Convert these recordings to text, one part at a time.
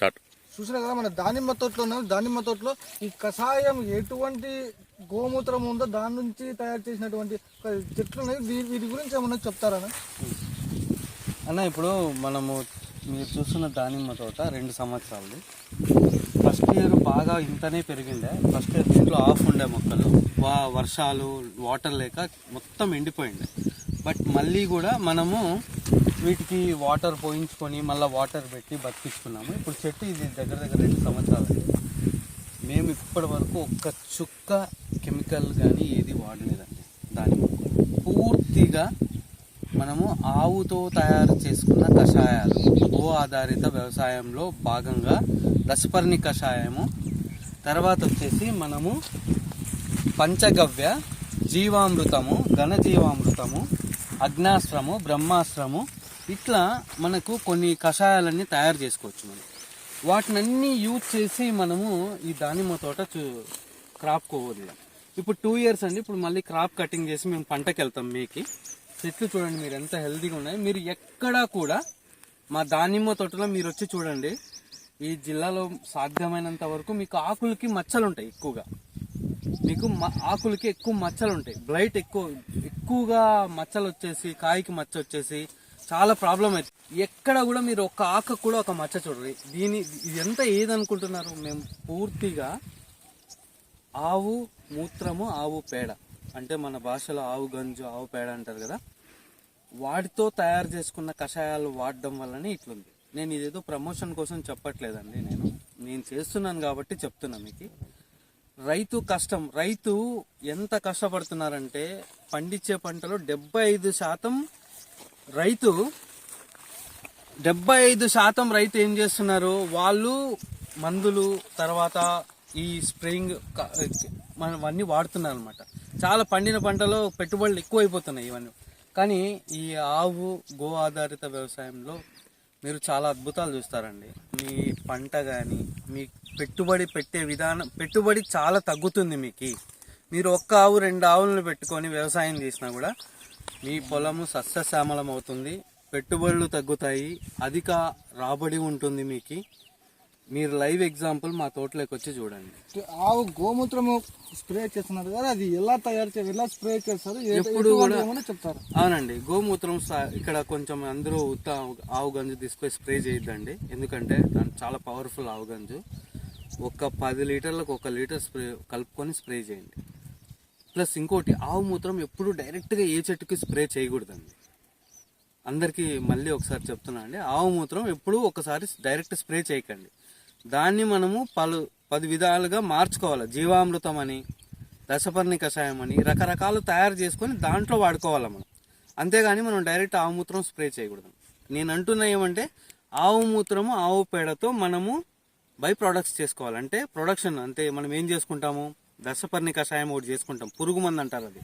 Start. చూసినా కదా మన దానిమ్మ తోటలో ఉన్నాం దానిమ్మ తోటలో ఈ కషాయం ఎటువంటి గోమూత్రం ఉందో దాని నుంచి తయారు చేసినటువంటి ఒక చెట్లు ఉన్నాయి. వీటి గురించి ఏమన్నా చెప్తారా అన్న? ఇప్పుడు మనము మీరు చూస్తున్న దానిమ్మ తోట రెండు సంవత్సరాలది. ఫస్ట్ ఇయర్ బాగా ఇంతనే పెరిగిండే. ఫస్ట్ ఇయర్ దీంట్లో ఆఫ్ ఉండే మొక్కలు. వా వర్షాలు వాటర్ లేక మొత్తం ఎండిపోయిండే. బట్ మళ్ళీ కూడా మనము వీటికి వాటర్ పోయించుకొని మళ్ళీ వాటర్ పెట్టి బతికించుకున్నాము. ఇప్పుడు చెట్టు ఇది దగ్గర దగ్గర రెండు సంవత్సరాలు మేము ఇప్పటి వరకు ఒక్క చుక్క కెమికల్ కానీ ఏది వాడలేదండి. దాని పూర్తిగా మనము ఆవుతో తయారు చేసుకున్న కషాయాలు గో ఆధారిత వ్యవసాయంలో భాగంగా దశపర్ణి కషాయము. తర్వాత వచ్చేసి మనము పంచగవ్య జీవామృతము ఘనజీవామృతము అగ్నాశ్రము బ్రహ్మాశ్రము ఇట్లా మనకు కొన్ని కషాయాలన్నీ తయారు చేసుకోవచ్చు మనం. వాటినన్నీ యూజ్ చేసి మనము ఈ దానిమ్మ తోట చూ క్రాప్ కోవద్దాం ఇప్పుడు టూ ఇయర్స్ అండి ఇప్పుడు మళ్ళీ క్రాప్ కటింగ్ చేసి మేము పంటకి వెళ్తాం మీకి. చెట్లు చూడండి మీరు ఎంత హెల్తీగా ఉన్నాయి. మీరు ఎక్కడా కూడా మా దానిమ్మ తోటలో మీరు వచ్చి చూడండి ఈ జిల్లాలో సాధ్యమైనంత వరకు మీకు ఆకులకి మచ్చలు ఉంటాయి ఎక్కువగా. మీకు మ- ఆకులకి ఎక్కువ మచ్చలు ఉంటాయి బ్లైట్ ఎక్కువ ఎక్కువగా మచ్చలు వచ్చేసి కాయకి మచ్చ వచ్చేసి చాలా ప్రాబ్లం అవుతుంది ఎక్కడ కూడా మీరు ఒక ఆక కూడా ఒక మచ్చ చూడరు. దీని ఇదంతా ఏదనుకుంటున్నారు? మేము పూర్తిగా ఆవు మూత్రము ఆవు పేడ. అంటే మన భాషలో ఆవు గంజు ఆవు పేడ అంటారు కదా? వాటితో తయారు చేసుకున్న కషాయాలు వాడడం వల్లనే ఇట్లుంది. నేను ఇదేదో ప్రమోషన్ కోసం చెప్పట్లేదండి నేను. నేను చేస్తున్నాను కాబట్టి చెప్తున్నా మీకు. రైతు కష్టం. రైతు ఎంత కష్టపడుతున్నారంటే పండించే పంటలో డెబ్బై ఐదు శాతం రైతు డెబ్బై ఐదు శాతం రైతు ఏం చేస్తున్నారు? వాళ్ళు మందులు తర్వాత ఈ స్ప్రేయింగ్ క- మనం అన్నీ వాడుతున్నారు అనమాట చాలా పండిన పంటలో పెట్టుబడులు ఎక్కువైపోతున్నాయి ఇవన్నీ. కానీ ఈ ఆవు గో ఆధారిత వ్యవసాయంలో మీరు చాలా అద్భుతాలు చూస్తారండి. మీ పంట కానీ మీ పెట్టుబడి పెట్టే విధానం పెట్టుబడి చాలా తగ్గుతుంది మీకు. మీరు ఒక్క ఆవు రెండు ఆవులను పెట్టుకొని వ్యవసాయం చేసినా కూడా మీ పొలము సస్యశ్యామలం అవుతుంది పెట్టుబడులు తగ్గుతాయి అధిక రాబడి ఉంటుంది మీకు. మీరు లైవ్ ఎగ్జాంపుల్ మా తోటలోకి వచ్చి చూడండి ఆవు గోమూత్రము స్ప్రే చేస్తున్నారు కదా అది ఎలా తయారు చేయాలి ఎలా స్ప్రే చేస్తారు ఎప్పుడు కూడా- చెప్తారు? అవునండి గోమూత్రం ఇక్కడ కొంచెం అందరూ ఉత్త ఆవు గంజు తీసుకొని స్ప్రే చేయొద్దండి. ఎందుకంటే దాని చాలా పవర్ఫుల్ ఆవు గంజు. ఒక పది లీటర్లకు ఒక లీటర్ స్ప్రే కలుపుకొని స్ప్రే చేయండి. ప్లస్ ఇంకోటి ఆవు మూత్రం ఎప్పుడు డైరెక్ట్గా ఏ చెట్టుకి స్ప్రే చేయకూడదండి. అందరికీ మళ్ళీ ఒకసారి చెప్తున్నా అండి ఆవు మూత్రం ఎప్పుడు ఒకసారి డైరెక్ట్ స్ప్రే చేయకండి. దాన్ని మనము పలు పది విధాలుగా మార్చుకోవాలి. జీవామృతం అని దశపర్ణి కషాయం అని రకరకాలు తయారు చేసుకొని దాంట్లో వాడుకోవాలి మనం. అంతేగాని మనం డైరెక్ట్ ఆవు మూత్రం స్ప్రే చేయకూడదు. నేను అంటున్నా ఏమంటే ఆవు మూత్రము ఆవు పేడతో మనము బై ప్రొడక్ట్స్ చేసుకోవాలి. అంటే ప్రొడక్షన్ అంటే మనం ఏం చేసుకుంటాము? దశపర్ణి కషాయం ఒకటి చేసుకుంటాం. పురుగు మంది అంటారు అది.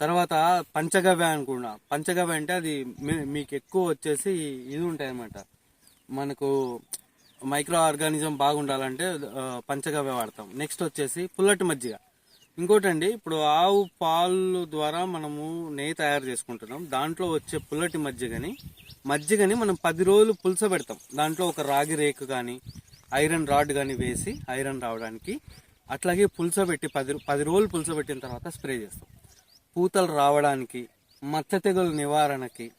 తర్వాత పంచగవ్య అనుకున్నా. పంచగవ్య అంటే అది మీ- మీకు ఎక్కువ వచ్చేసి ఇది ఉంటాయి అనమాట మనకు మైక్రో ఆర్గానిజం బాగుండాలంటే పంచగవ్య వాడతాం. నెక్స్ట్ వచ్చేసి పుల్లటి మజ్జిగ. ఇంకోటండి ఇప్పుడు ఆవు పాలు ద్వారా మనము నెయ్యి తయారు చేసుకుంటున్నాం. దాంట్లో వచ్చే పుల్లటి మజ్జిగని మజ్జిగని మనం పది రోజులు పులుసబెడతాం. దాంట్లో ఒక రాగి రేకు కానీ ఐరన్ రాడ్ కానీ వేసి ఐరన్ రావడానికి అట్లాగే పులుసబెట్టి పది పది రోజులు పులుసబెట్టిన తర్వాత స్ప్రే చేస్తాం. పూతలు రావడానికి మచ్చ తెగులు నివారణకి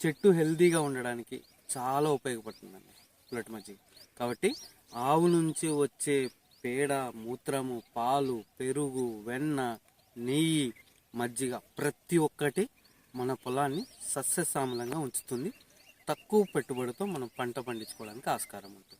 చెట్టు హెల్తీగా ఉండడానికి చాలా ఉపయోగపడుతుందండి పుల్లటి మజ్జిగ. కాబట్టి ఆవు నుంచి వచ్చే పేడ మూత్రము పాలు పెరుగు వెన్న నెయ్యి మజ్జిగ ప్రతి ఒక్కటి మన పొలాన్ని సస్యశ్యామలంగా ఉంచుతుంది. తక్కువ పెట్టుబడితో మనం పంట పండించుకోవడానికి ఆస్కారం ఉంటుంది.